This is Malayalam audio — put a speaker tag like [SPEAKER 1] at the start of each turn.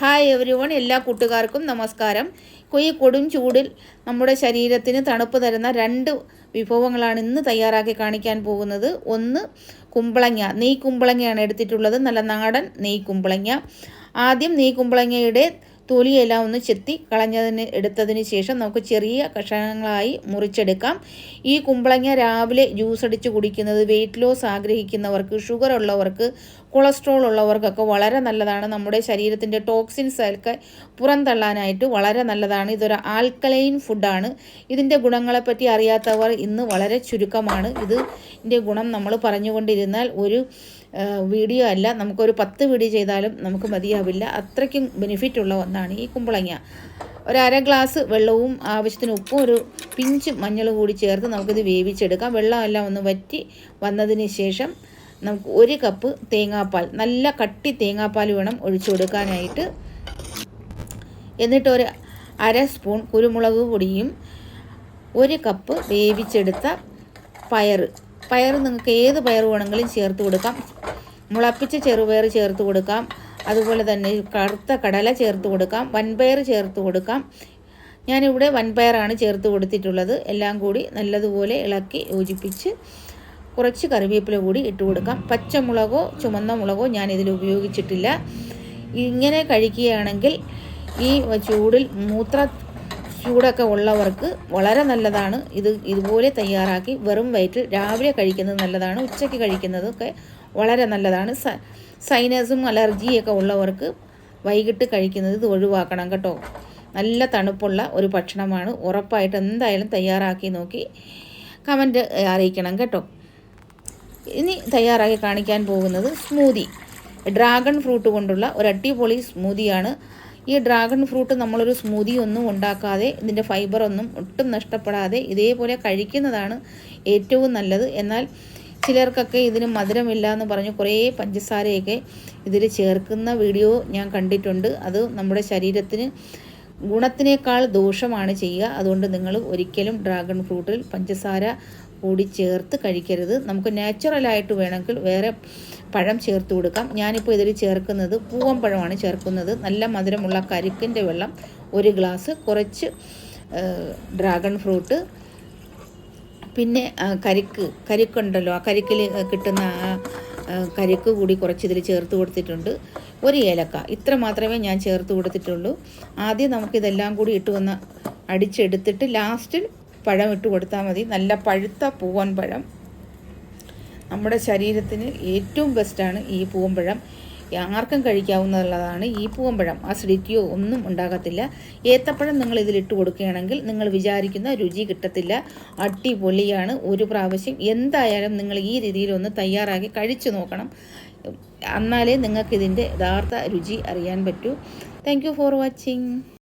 [SPEAKER 1] ഹായ് എവരി വൺ എല്ലാ കൂട്ടുകാർക്കും നമസ്കാരം. ഈ കൊടും ചൂടിൽ നമ്മുടെ ശരീരത്തിന് തണുപ്പ് തരുന്ന രണ്ട് വിഭവങ്ങളാണ് ഇന്ന് തയ്യാറാക്കി കാണിക്കാൻ പോകുന്നത്. ഒന്ന് കുമ്പളങ്ങ. നെയ് കുമ്പളങ്ങയാണ് എടുത്തിട്ടുള്ളത്. നല്ല നാടൻ നെയ് കുമ്പളങ്ങ. ആദ്യം നെയ് കുമ്പളങ്ങയുടെ തൊലിയെല്ലാം ഒന്ന് ചെത്തി കളഞ്ഞതിന് എടുത്തതിന് ശേഷം നമുക്ക് ചെറിയ കഷണങ്ങളായി മുറിച്ചെടുക്കാം. ഈ കുമ്പളങ്ങ രാവിലെ ജ്യൂസ് അടിച്ച് കുടിക്കുന്നത് വെയിറ്റ് ലോസ് ആഗ്രഹിക്കുന്നവർക്ക് ഷുഗർ ഉള്ളവർക്ക് കൊളസ്ട്രോൾ ഉള്ളവർക്കൊക്കെ വളരെ നല്ലതാണ്. നമ്മുടെ ശരീരത്തിന്റെ ടോക്സിൻസ് ഒക്കെ പുറന്തള്ളാനായിട്ട് വളരെ നല്ലതാണ്. ഇതൊരു ആൽക്കലൈൻ ഫുഡാണ്. ഇതിന്റെ ഗുണങ്ങളെപ്പറ്റി അറിയാത്തവർ ഇന്ന് വളരെ ചുരുക്കമാണ്. ഇതിന്റെ ഗുണം നമ്മൾ പറഞ്ഞുകൊണ്ടിരുന്നാൽ ഒരു വീഡിയോ അല്ല. നമുക്കൊരു പത്ത് വീഡിയോ ചെയ്താലും നമുക്ക് മതിയാവില്ല. അത്രയ്ക്കും ബെനിഫിറ്റ് ഉള്ള ഒന്നാണ് ഈ കുമ്പളങ്ങ. ഒരു അര ഗ്ലാസ് വെള്ളവും ആവശ്യത്തിന് ഉപ്പും ഒരു പിഞ്ച് മഞ്ഞൾ കൂടി ചേർത്ത് നമുക്കിത് വേവിച്ചെടുക്കാം. വെള്ളമെല്ലാം ഒന്ന് വറ്റി വന്നതിന് ശേഷം നമുക്ക് ഒരു കപ്പ് തേങ്ങാപ്പാൽ നല്ല കട്ടി തേങ്ങാപ്പാൽ വേണം ഒഴിച്ചു കൊടുക്കാനായിട്ട്. എന്നിട്ട് ഒരു അര സ്പൂൺ കുരുമുളക് പൊടിയും ഒരു കപ്പ് വേവിച്ചെടുത്ത പയർ പയർ നിങ്ങൾക്ക് ഏത് പയർ വേണമെങ്കിലും ചേർത്ത് കൊടുക്കാം. മുളപ്പിച്ച ചെറുപയർ ചേർത്ത് കൊടുക്കാം. അതുപോലെ തന്നെ കറുത്ത കടല ചേർത്ത് കൊടുക്കാം. വൻപയർ ചേർത്ത് കൊടുക്കാം. ഞാനിവിടെ വൻപയറാണ് ചേർത്ത് കൊടുത്തിട്ടുള്ളത്. എല്ലാം കൂടി നല്ലതുപോലെ ഇളക്കി യോജിപ്പിച്ച് കുറച്ച് കറിവേപ്പില കൂടി ഇട്ട് കൊടുക്കാം. പച്ചമുളകോ ചുമന്ന മുളകോ ഞാൻ ഇതിൽ ഉപയോഗിച്ചിട്ടില്ല. ഇങ്ങനെ കഴിക്കുകയാണെങ്കിൽ ഈ ചൂടിൽ മൂത്ര ചൂടൊക്കെ ഉള്ളവർക്ക് വളരെ നല്ലതാണ്. ഇത് ഇതുപോലെ തയ്യാറാക്കി വെറും വയറ്റിൽ രാവിലെ കഴിക്കുന്നത് നല്ലതാണ് ഉച്ചയ്ക്ക് കഴിക്കുന്നതൊക്കെ വളരെ നല്ലതാണ്. സൈനസും അലർജിയൊക്കെ ഉള്ളവർക്ക് വൈകിട്ട് കഴിക്കുന്നത് ഇത് ഒഴിവാക്കണം കേട്ടോ. നല്ല തണുപ്പുള്ള ഒരു ഭക്ഷണമാണ്. ഉറപ്പായിട്ട് എന്തായാലും തയ്യാറാക്കി നോക്കി കമന്റ് അറിയിക്കണം കേട്ടോ. ഇനി തയ്യാറാക്കി കാണിക്കാൻ പോകുന്നത് സ്മൂതി ഡ്രാഗൺ ഫ്രൂട്ട് കൊണ്ടുള്ള ഒരു അടിപൊളി സ്മൂതിയാണ് ഈ ഡ്രാഗൺ ഫ്രൂട്ട് നമ്മളൊരു സ്മൂതി ഒന്നും ഉണ്ടാക്കാതെ ഇതിന്റെ ഫൈബർ ഒന്നും ഒട്ടും നഷ്ടപ്പെടാതെ ഇതേപോലെ കഴിക്കുന്നതാണ് ഏറ്റവും നല്ലത്. എന്നാൽ ചിലർക്കൊക്കെ ഇതിന് മധുരമില്ല എന്ന് പറഞ്ഞ് കുറേ പഞ്ചസാരയൊക്കെ ഇതിൽ ചേർക്കുന്ന വീഡിയോ ഞാൻ കണ്ടിട്ടുണ്ട്. അത് നമ്മുടെ ശരീരത്തിന് ഗുണത്തിനേക്കാൾ ദോഷമാണ് ചെയ്യുക. അതുകൊണ്ട് നിങ്ങൾ ഒരിക്കലും ഡ്രാഗൺ ഫ്രൂട്ടിൽ പഞ്ചസാര കൂടി ചേർത്ത് കഴിക്കരുത്. നമുക്ക് നാച്ചുറലായിട്ട് വേണമെങ്കിൽ വേറെ പഴം ചേർത്ത് കൊടുക്കാം. ഞാനിപ്പോൾ ഇതിൽ ചേർക്കുന്നത് പൂവൻ പഴമാണ് ചേർക്കുന്നത്. നല്ല മധുരമുള്ള കരിക്കിന്റെ വെള്ളം ഒരു ഗ്ലാസ് കുറച്ച് ഡ്രാഗൺ ഫ്രൂട്ട് പിന്നെ കരിക്ക് കരിക്കുണ്ടല്ലോ. ആ കരിക്കിൽ കിട്ടുന്ന ആ കരിക്ക് കൂടി കുറച്ച് ഇതിൽ ചേർത്ത് കൊടുത്തിട്ടുണ്ട്. ഒരു ഏലക്ക. ഇത്ര മാത്രമേ ഞാൻ ചേർത്ത് കൊടുത്തിട്ടുള്ളൂ. ആദ്യം നമുക്കിതെല്ലാം കൂടി ഇട്ട് വന്ന് അടിച്ചെടുത്തിട്ട് ലാസ്റ്റിൽ പഴം ഇട്ട് കൊടുത്താൽ മതി. നല്ല പഴുത്ത പൂവൻ പഴം. നമ്മുടെ ശരീരത്തിന് ഏറ്റവും ബെസ്റ്റാണ് ഈ പൂവമ്പഴം ആർക്കും കഴിക്കാവുന്നതാണ് ഈ പൂവമ്പഴം അസിഡിറ്റിയോ ഒന്നും ഉണ്ടാകത്തില്ല. ഏത്തപ്പഴം നിങ്ങൾ ഇതിലിട്ട് കൊടുക്കുകയാണെങ്കിൽ നിങ്ങൾ വിചാരിക്കുന്ന രുചി കിട്ടത്തില്ല. അടിപൊളിയാണ്. ഒരു പ്രാവശ്യം എന്തായാലും നിങ്ങൾ ഈ രീതിയിലൊന്ന് തയ്യാറാക്കി കഴിച്ചു നോക്കണം. എന്നാലേ നിങ്ങൾക്കിതിന്റെ യഥാർത്ഥ രുചി അറിയാൻ പറ്റൂ. Thank for watching